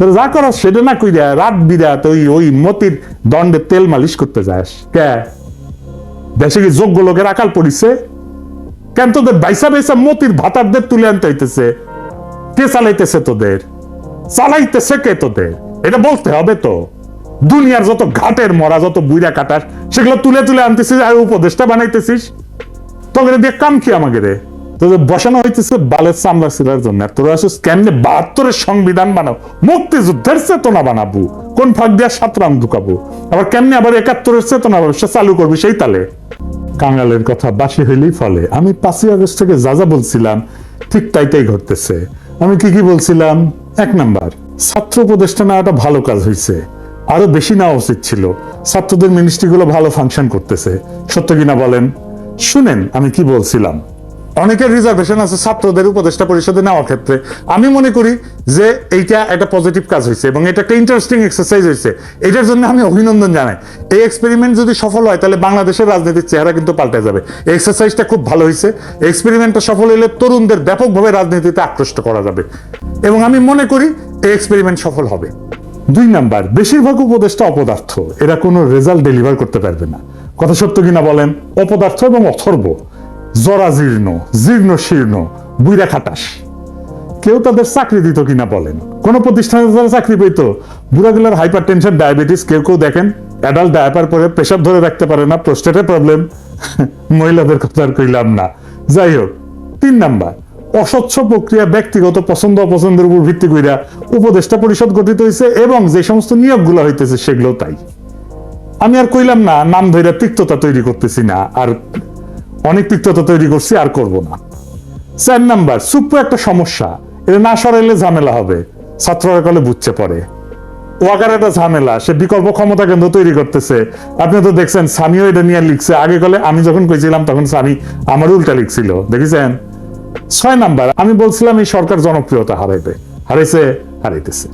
তো যা সেটা না কইরা রাত বিরাত ওই মতির দণ্ডে তেল মালিশ করতে যাস। কে? দেশে কি যোগ্য লোকের আকাল পড়িছে? কেন তোদের বাইসা বাইসা মতির ভাতারদের তুলে আনতে হইতেছে? কে চালাইতেছে তোদের? চালাইতেছে কে তোদের? এটা বলতে হবে তো। দুনিয়ার যত ঘাটের মরা, যত বুইরা কাটাস সেগুলো তুলে তুলে আনতেছিস আর উপদেশটা বানাইতেছিস। তোকে দিয়ে কাম কি আমাকে রে তোদের বসানো হইতেছে বালের চামড়া ছিলার জন্য। তোরা আসিস, কেমনে বাহাত্তরের সংবিধান বানাও? মুক্তিযুদ্ধের চেতনা বানাবো। কোন ফাঁক দিয়া সাতরাম ঢুকাবো? আবার কেমনে আবার একাত্তরের চেতনা ব্যবসা চালু করবি সেই তালে। কাঙালের কথা বাসি হইলেই ফলে। আমি পাঁচই আগস্ট থেকে যা যা বলছিলাম, ঠিক তাই তাই ঘটতেছে। আমি কি কি বলছিলাম? এক নাম্বার, ছাত্র উপদেষ্টা নেওয়াটা ভালো কাজ হয়েছে আরও বেশি নেওয়া উচিত ছিল। ছাত্রদের মিনিস্ট্রিগুলো ভালো ফাংশন করতেছে। সত্য কিনা বলেন? শুনেন, আমি কি বলছিলাম? অনেকের রিজার্ভেশন আছে ছাত্রদের উপদেষ্টা পরিষদে নেওয়ার ক্ষেত্রে। আমি মনে করি যে এইটা একটা পজিটিভ কাজ হয়েছে এবং এটা একটা ইন্টারেস্টিং এক্সারসাইজ হয়েছে এটার জন্য আমি অভিনন্দন জানাই। এই এক্সপেরিমেন্ট যদি সফল হয়, তাহলে বাংলাদেশের রাজনীতির চেহারা কিন্তু পাল্টে যাবে। এক্সারসাইজটা খুব ভালো হয়েছে এক্সপেরিমেন্টটা সফল হলে তরুণদের ব্যাপকভাবে রাজনীতিতে আকৃষ্ট করা যাবে। এবং আমি মনে করি এই এক্সপেরিমেন্ট সফল হবে। দুই নাম্বার, বেশিরভাগ উপদেষ্টা অপদার্থ। এরা কোনো রেজাল্ট ডেলিভার করতে পারবে না। কথা সত্য কিনা বলেন? অপদার্থ এবং অথর্ব। জরাজীর্ণ জীর্ণ শীর্ণ, বুইরা খাটাস। কেউ তাদের চাকরি দিত কিনা বলেন। কোন প্রতিষ্ঠানে তারা চাকরি পেত। বুড়াগুলার হাইপার টেনশন ডায়াবেটিস কেউ কেউ দেখেন অ্যাডাল্ট ডায়াপার পরে প্রেশার ধরে রাখতে পারে না প্রস্টেটের প্রবলেম মহিলাদের কথা আর কইলাম না। যাই হোক, তিন নাম্বার, অস্বচ্ছ প্রক্রিয়া ব্যক্তিগত পছন্দ অপছন্দের উপর ভিত্তি কইরা উপদেষ্টা পরিষদ গঠিত হয়েছে এবং যে সমস্ত নিয়োগগুলো হইতেছে সেগুলো তাই। আমি আর কইলাম না, নাম ধরে তিক্ততা তৈরি করতেছি না, আর অনেক তিক্ততা তৈরি করছি, আর করব না। চার নাম্বার সুপ্র একটা সমস্যা। এটা না সরাইলে ঝামেলা হবে। ছাত্ররা কলে বুঝছে পরে। ওয়াকার একটা ঝামেলা, সে বিকল্প ক্ষমতা কেন্দ্র তৈরি করতেছে। আপনি তো দেখছেন এটা নিয়ে লিখছে। আগে কলে আমি যখন কইছিলাম, তখন আমার উল্টা লিখছিল। দেখেছেন? ছয় নাম্বার, আমি বলছিলাম, এই সরকার জনপ্রিয়তা হারাইবে। হারাইছে, হারাইতেছে।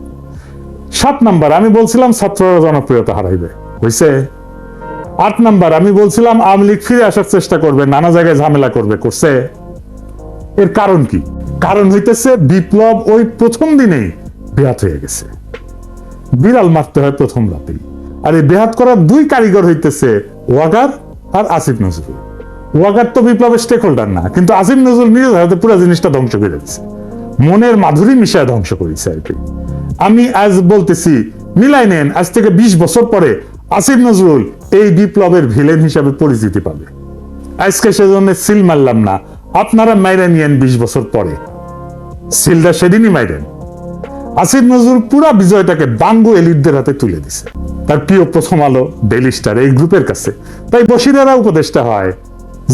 সাত নাম্বার, আমি বলছিলাম, ছাত্ররা জনপ্রিয়তা হারাইবে। হইছে? আট নাম্বার, আমি বলছিলাম আওয়ামী লীগ ফিরে আসার চেষ্টা করবে, নানা জায়গায় ঝামেলা করবে, করছে। এর কারণ কি? কারণ হইতেছে বিপ্লব ওই প্রথম দিনেই বেহাত হয়ে গেছে। বিড়াল মারতে হয় প্রথম রাতেই। আর এই বেহাত করার দুই কারিগর হইতেছে ওয়াগার আর আসিফ নজরুল। ওয়াগার তো বিপ্লবের স্টেক হোল্ডার না, কিন্তু আসিফ নজরুল নিজে হাতে পুরো জিনিসটা ধ্বংস করে দিচ্ছে মনের মাধুরী মিশায় ধ্বংস করেছে আর কি। আমি আজ বলতেছি, মিলাই নেন, আজ থেকে বিশ বছর পরে আসিফ নজরুল এই বিপ্লবের ভিলেন হিসাবে পরিচিতি পাবে। আজকে সেজন্য সিল মারলাম না। আপনারা মাইরা নিয়েন বিশ বছর পরে। সিলটা সেদিনই মাইরেন। আসিফ নজরুল পুরা বিজয়টাকে বাঙ্গু এলিটদের হাতে তুলে দিছে। তার প্রিয় প্রথম আলো ডেইলি স্টার এই গ্রুপের কাছে। তাই বসিরেরা উপদেষ্টা হয়,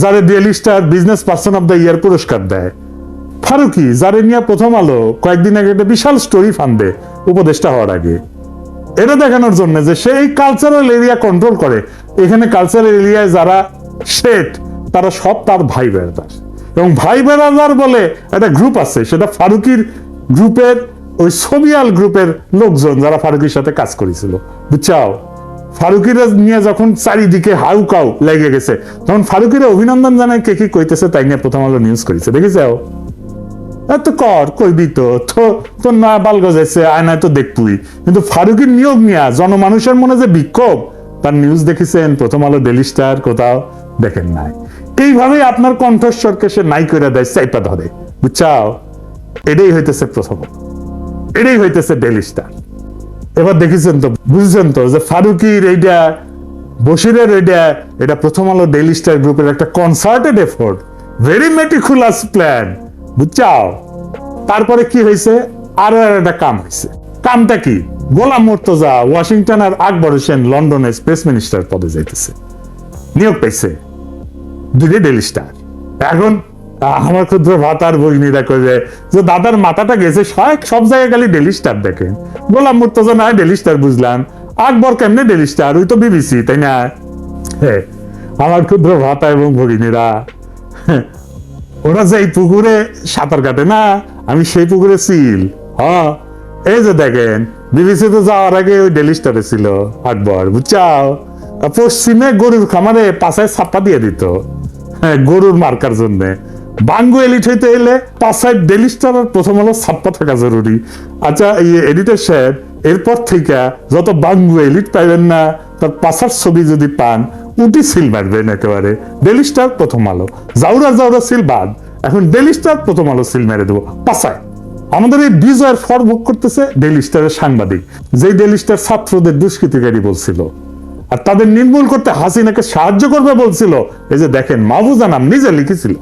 যারে Daily Star business person of the year পুরস্কার দেয়। ফারুকি, যারে নিয়ে প্রথম আলো কয়েকদিন আগে একটা বিশাল স্টোরি ফান্দে উপদেষ্টা হওয়ার আগে। এটা দেখানোর জন্য যে সেই কালচারাল এরিয়া কন্ট্রোল করে। এখানে কালচারাল এরিয়ায় যারা শেট তারা সব তার ভাই বেড়াদার। এবং ভাই বেড়াদার বলে একটা গ্রুপ আছে, সেটা ফারুকির গ্রুপের, ওই সোবিয়াল গ্রুপের লোকজন যারা ফারুকির সাথে কাজ করেছিল। বুঝছাও? ফারুকিরা নিয়ে যখন চারিদিকে হাউকাউ লেগে গেছে, তখন ফারুকিরা অভিনন্দন জানায় কে কি কইতেছে তাই নিয়ে প্রথম আলো নিউজ করেছে। দেখেছাও এত কর, কইবি তো তো তোর বাল গজাইছে আয়নায় তো কিন্তু ফারুকের নিয়োগ নিয়া জনমানুষের মনে যে বিক্ষোভ, তার নিউজ দেখেছেন, প্রথম আলো ডেলি স্টার কোথাও দেখেন নাই। এইভাবেই আপনার কণ্ঠস্বরকে সে নাই করে দেয়, চাইপা ধরে। বুঝছাও? এটাই হইতেছে প্রথম। এটাই হইতেছে ডেলি স্টার এবার দেখেছেন তো, বুঝছেন তো, যে ফারুকির এইটা বসিরের এটা এটা প্রথম আলো ডেইলি স্টার গ্রুপের একটা concerted effort very meticulous plan বুঝছাও? তারপরে কি হয়েছে? আরও একটা কাম হয়েছে। কামটা কি? গোলাম মোর্তজা ওয়াশিংটন আর আকবর হোসেন লন্ডনে স্পেস মিনিস্টার পদে যাইতেছে। নিয়োগ পাইছে দুটি ডেলি স্টার এখন আমার ক্ষুদ্র ভাতার ভগিনীরা কইবে যে দাদার মাথাটা গেছে সব সব জায়গায় খালি ডেলি স্টার দেখেন। গোলাম মুর্তজা না ডেলি স্টার বুঝলাম। আকবর কেমনে ডেলি স্টার ওই তো বিবিসি তাই না? হ্যাঁ আমার ক্ষুদ্র ভাতা এবং ভগিনীরা ওরা যে পুকুরে সাঁতার কাটে, না, আমি সেই পুকুরে সিল। হ্যাঁ এই যে দেখেন, বিবিসি তো যাওয়ার আগে ওই ডেলি স্টারে ছিল, আকবর, বুঝছাও? পশ্চিমে গরুর খামারে পাশায় ছাপ্পা দিয়ে দিত হ্যাঁ গরুর মার্কার জন্য। বাঙ্গু এলিট হইতে এলে সাইড ডেলি স্টার প্রথম হলো ছাপ্পা থাকা জরুরি। আচ্ছা এই এডিটর এরপর থেকে যত বাঙ্গু এলিট পাইবেন না, তার পাশার ছবি যদি পান উটি সিল মারবেন একেবারে। ডেলি স্টার প্রথম আলো। জাউরা জাউরা সিল বাদ এখন ডেলি স্টার প্রথম আলো সিল মেরে দেবো। পাশায় আমাদের এই বিজয়ের ফর ভোগ করতেছে ডেলি স্টারের সাংবাদিক। যেই ডেলি স্টার ছাত্রদের দুষ্কৃতিকারী বলছিল। আর তাদের নির্মূল করতে হাসিনাকে সাহায্য করবে বলছিল। এই যে দেখেন মাহবুজা নাম নিজে লিখেছিল।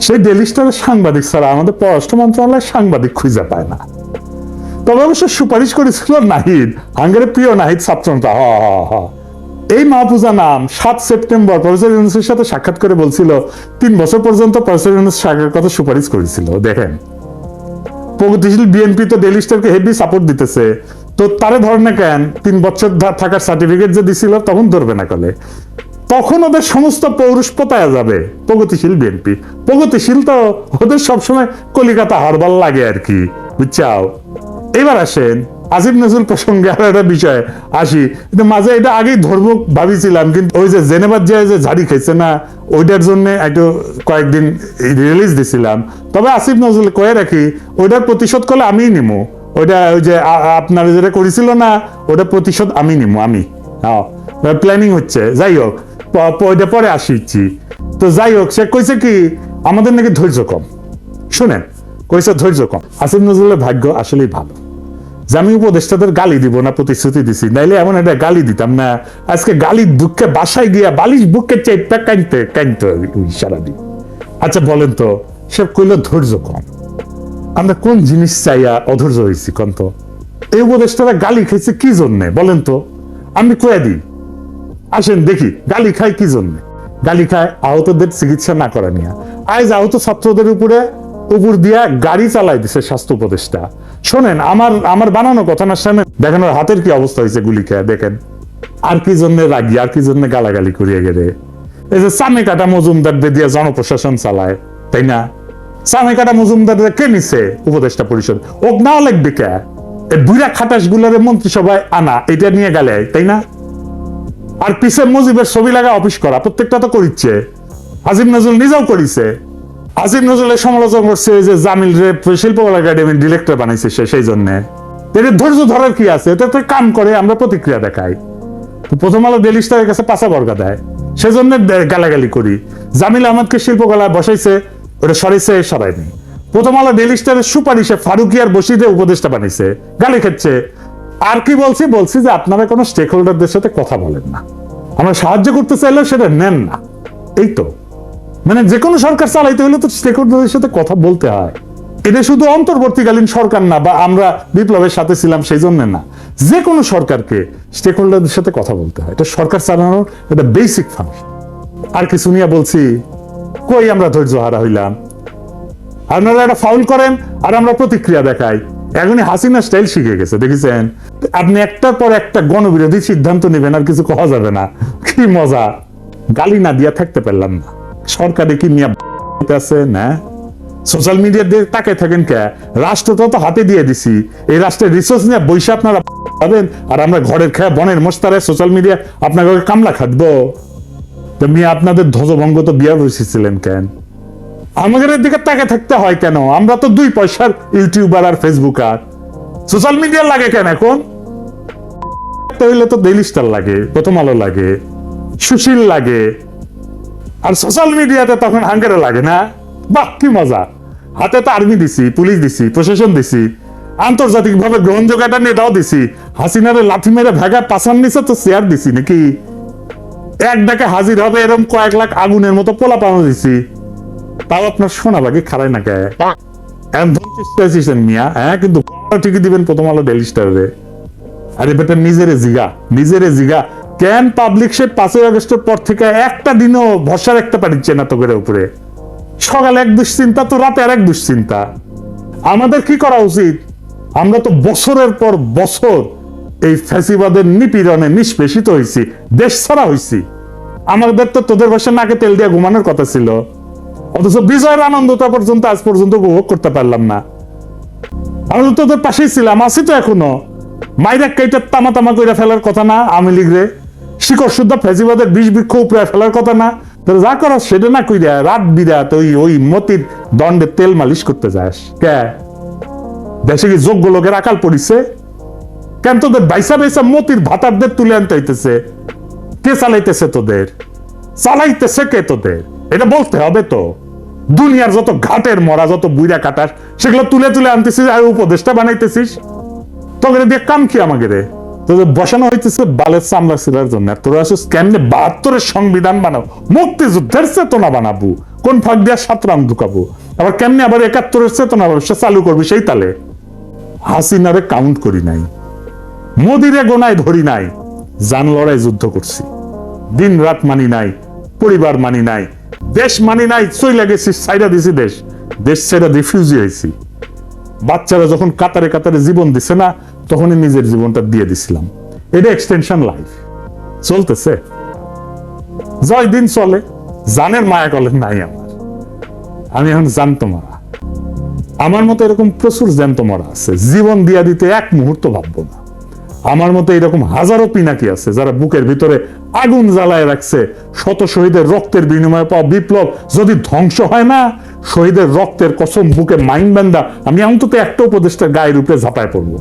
সেই ডেলি স্টারের সাংবাদিক ছাড়া আমাদের পররাষ্ট্র মন্ত্রণালয় সাংবাদিক খুঁজে পায় না। তবে অবশ্য সুপারিশ করেছিল নাহিদ। আঙ্গের প্রিয় নাহিদ ছাত্রনেতা। হ হ হ। এই মাহফুজা নাম সাত সেপ্টেম্বর প্রফেসর ইউনুসের সাথে সাক্ষাৎ করে বলছিল, তিন বছর পর্যন্ত প্রফেসর ইউনুস সাক্ষাৎ কথা সুপারিশ করেছিল। দেখেন, প্রগতিশীল বিএনপি তো ডেলি স্টারকে হেভি সাপোর্ট দিতেছে। তো তারে ধর না কেন, তিন বছর থাকার সার্টিফিকেট যে দিছিল, তখন ধরবে না কলে। তখন ওদের সমস্ত পৌরুষ পতায়া যাবে, প্রগতিশীল বিএনপি। প্রগতিশীল তো ওদের সবসময় কলিকাতা হারবাল লাগে আর কি, বুঝছাও? এবার আসেন আজিম নজরুল প্রসঙ্গে আর একটা বিষয়, আসি। কিন্তু মাঝে এটা আগেই ধর্ম ভাবিছিলাম, কিন্তু ওই যে জেনেবার যে যে ঝাড়ি খাইছে না, ওইটার জন্য একটু কয়েকদিন রিলিজ দিছিলাম। তবে আসিফ নজরুল কয়ে রাখি, ওইটার প্রতিশোধ করলে আমিই নিমু। ওইটা ওই যে আপনারা যেটা করেছিল না ওটা প্রতিশোধ আমি নিমু, আমি। হ্যাঁ প্ল্যানিং হচ্ছে। যাই হোক ওইটা পরে আসিছি তো যাই হোক, সে কইছে কি, আমাদের নাকি ধৈর্য কম। শুনেন, কইছে ধৈর্য কম। আসিফ নজরুলের ভাগ্য আসলেই ভালো। যে আমি উপদেষ্টাদের গালি দিব না প্রতিশ্রুতি দিছি, নাইলে এমন একটা গালি দিতাম না। আজকে গালির দুঃখে বাসায় গিয়া বালিশ বুকে চেপটা কাঁদতে কাঁদতে ওই সারাদিন। আচ্ছা বলেন তো, সে কইল ধৈর্য কম। আমরা কোন জিনিস চাইয়া অধৈর্য হয়েছি কোন তো? এই উপদেষ্টারা গালি খাইছে কি জন্যে? বলেন তো, আমি কয়ে দিই। আসেন দেখি, গালি খায় কি জন্যে? গালি খায় আহতদের চিকিৎসা না করা নিয়ে। আজ আহত ছাত্রদের উপরে উপর দিয়া গাড়ি চালাই দিছে স্বাস্থ্য উপদেষ্টা। শোনেন, আমার আমার বানানো কথা না, সামনে দেখেন হাতের কি অবস্থা হয়েছে গুলি খেয়ে, দেখেন। আর কি জন্য রাগি, আর কি জন্য গালাগালি করিয়ে গেলে। এই যে সামনে কাটা মজুমদার দিয়া জনপ্রশাসন চালায়, তাই না? সামনে কাটা মজুমদার কে নিছে উপদেষ্টা পরিষদ? ওক না লাগবে কে? এই বুড়া খাটাস গুলারে মন্ত্রিসভায় আনা এটা নিয়ে গেলে তাই না? আর পিছে মুজিবের ছবি লাগা অফিস করা, প্রত্যেকটা তো করিচ্ছে। আজিম নজরুল নিজেও করিছে। আজিম নজরুলের সমালোচনা করছে যে জামিল রে শিল্পকলা একাডেমির ডিরেক্টর বানাইছে সে, সেই জন্য। এর ধৈর্য ধরার কি আছে? এটা তো কাম করে, আমরা প্রতিক্রিয়া দেখাই। প্রথম আলো ডেলি স্টারের কাছে পাশা বর্গা দেয়। সেজন্য গালাগালি করি। জামিল আহমদকে শিল্পকলায় বসাইছে, ওটা সরাইছে সরাইনি প্রথম আলো ডেলি স্টারের সুপারিশে ফারুকিয়ার বসিদে উপদেষ্টা বানাইছে। গালি খাচ্ছে। আর কি বলছি? বলছি যে আপনারা কোনো স্টেক হোল্ডারদের সাথে কথা বলেন না। আমরা সাহায্য করতে চাইলেও সেটা নেন না। এই তো। মানে যে কোনো সরকার চালাইতে হলে তো স্টেক হোল্ডারদের সাথে কথা বলতে হয়। এটা শুধু অন্তর্বর্তীকালীন সরকার না, বা আমরা বিপ্লবের সাথে ছিলাম সেই জন্য না। যে কোনো সরকারকে স্টেক হোল্ডারদের সাথে কথা বলতে হয়। এটা সরকার চালানোর একটা বেসিক ফাংশন আর কিছু নিয়ে বলছি, কই আমরা ধৈর্য হারা হইলাম? আপনারা একটা ফাউল করেন, আর আমরা প্রতিক্রিয়া দেখাই। এখনই হাসিনা স্টাইল শিখে গেছে, দেখেছেন? আপনি একটার পর একটা গণবিরোধী সিদ্ধান্ত নেবেন, আর কিছু কওয়া যাবে না। কি মজা। গালি না দিয়া থাকতে পারলাম না। সরকারে কি নিয়ে আছে, না? সোশ্যাল মিডিয়া দিয়ে তাকে থাকেন কে? রাষ্ট্র তো তো হাতে দিয়ে দিছি। এই রাষ্ট্রের রিসোর্স নিয়ে বৈশা আপনারা পাবেন। আর আমরা ঘরের খেয়ে, বনের মোস্তারে সোশ্যাল মিডিয়া আপনাকে কামলা খাটবো। তো মিয়া, আপনাদের ধ্বজভঙ্গ তো বিয়া বসেছিলেন কেন? আমাদের দিকে তাকে থাকতে হয় কেন? আমরা তো দুই পয়সার ইউটিউবার আর ফেসবুকার। সোশ্যাল মিডিয়া লাগে কেন এখন? হইলে তো ডেইলি স্টার লাগে, প্রথম আলো লাগে, সুশীল লাগে। আর সোশ্যাল মিডিয়াতে তখন হাঙ্গারে লাগে, না? বাহ, কি মজা। হাতে তো আর্মি দিছি পুলিশ দিছি, প্রশাসন দিছি আন্তর্জাতিক ভাবে গ্রহণযোগ্য একটা নেতাও দিছি, হাসিনারে লাথি মেরে ভেগা পাশান নিচে তো শেয়ার দিছি নাকি? এক ডাকে হাজির হবে এরকম কয়েক লাখ আগুনের মতো পোলা পানো দিছি। তাও আপনার শোনা বাকি খারাই না কে? মিয়া হ্যাঁ? কিন্তু ঠিকই দিবেন প্রথম আলো ডেলি আরে বেটা, নিজেরে জিগা নিজেরে জিগা। কেন পাবলিক সে পাঁচই আগস্টের পর থেকে একটা দিনও ভরসা রাখতে পারছে না তোকের উপরে। সকালে এক দুশ্চিন্তা, তো রাতে আর এক দুশ্চিন্তা। আমাদের কি করা উচিত? আমরা তো বছরের পর বছর এই ফ্যাসিবাদের নিপীড়নে নিষ্পেষিত হয়েছি দেশ ছাড়া হয়েছি আমাদের তো তোদের বসে নাকে তেল দিয়ে ঘুমানোর কথা ছিল। অথচ বিজয়ের আনন্দটা পর্যন্ত আজ পর্যন্ত উপভোগ করতে পারলাম না। আমি তোদের পাশেই ছিলাম, আছি তো এখনও। মাইরা কাইটা তামা তামা করে ফেলার কথা না আমি লীগরে। শিকড় শুদ্ধ ফেজিবাদের বিষ বৃক্ষ উপরে ফেলার কথা না। তো যা করো সেটা না কইরা রাত বিরাত ওই ওই মতির দণ্ডে তেল মালিশ করতে যাস। কে? দেশে কি যোগ্য লোকের আকাল পড়িছে? কেন তোদের বাইসা বাইসা মতির ভাতারদের তুলে আনতে হইতেছে? কে চালাইতেছে তোদের? চালাইতেছে কে তোদের? এটা বলতে হবে তো। দুনিয়ার যত ঘাটের মরা, যত বুইরা কাটাস সেগুলো তুলে তুলে আনতেছিস আর উপদেশটা বানাইতেছিস। তোকে দিয়ে কাম কি আমাকে রে? তোদের বসানো হইতেছে বালের চামড়া ছিলার জন্য। তোরা আসিস কেমনে বাহাত্তরের সংবিধান বানাও? মুক্তিযুদ্ধের চেতনা বানাবো। কোন ফাঁক দিয়া সাত রাম ঢুকাবো? আবার কেমনে আবার একাত্তরের চেতনা ব্যবসা চালু করবি সেই তালে। হাসিনারে কাউন্ট করি নাই। মোদিরে গোনায় ধরি নাই। জান লড়াই যুদ্ধ করছি। দিন রাত মানি নাই, পরিবার মানি নাই, দেশ মানি নাই, চইলা গেছি সাইডা দিছি দেশ। দেশ ছেড়া রিফিউজি হয়েছি বাচ্চারা যখন কাতারে কাতারে জীবন দিছে না তখনই নিজের জীবনটা দিয়ে দিছিলাম। এটা এক্সটেনশন লাইফ চলতেছে। জয় দিন চলে, জানের মায়া কলেন নাই আমার। আমি এখন জানতো মারা। আমার মতো এরকম প্রচুর জ্যান্ত মরা আছে। জীবন দিয়া দিতে এক মুহূর্ত ভাববো না। আমার মতো এরকম হাজারো পিনাকি আছে, যারা বুকের ভিতরে আগুন জ্বালায় রাখছে। শত শহীদের রক্তের বিনিময়ে পাওয়া বিপ্লব যদি ধ্বংস হয় না, শহীদের রক্তের কসম বুকে মাইন বান্দা আমি অন্তত একটা উপদেষ্টার গায়ের উপরে ঝাঁপায় পড়ব।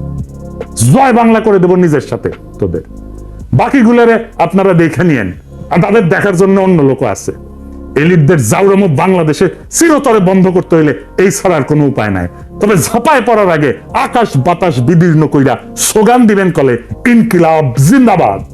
জয় বাংলা করে দেব নিজের সাথে তোদের। বাকিগুলোরে আপনারা দেখে নিয়েন। আর তাদের দেখার জন্য অন্য লোক আছে। এলিটদের জাউরামো বাংলাদেশে চিরতরে বন্ধ করতে হইলে এই ছাড়ার কোনো উপায় নাই। তবে ঝাঁপায় পড়ার আগে আকাশ বাতাস বিদীর্ণ কইরা স্লোগান দিবেন কলে, ইনকিলাব, জিন্দাবাদ।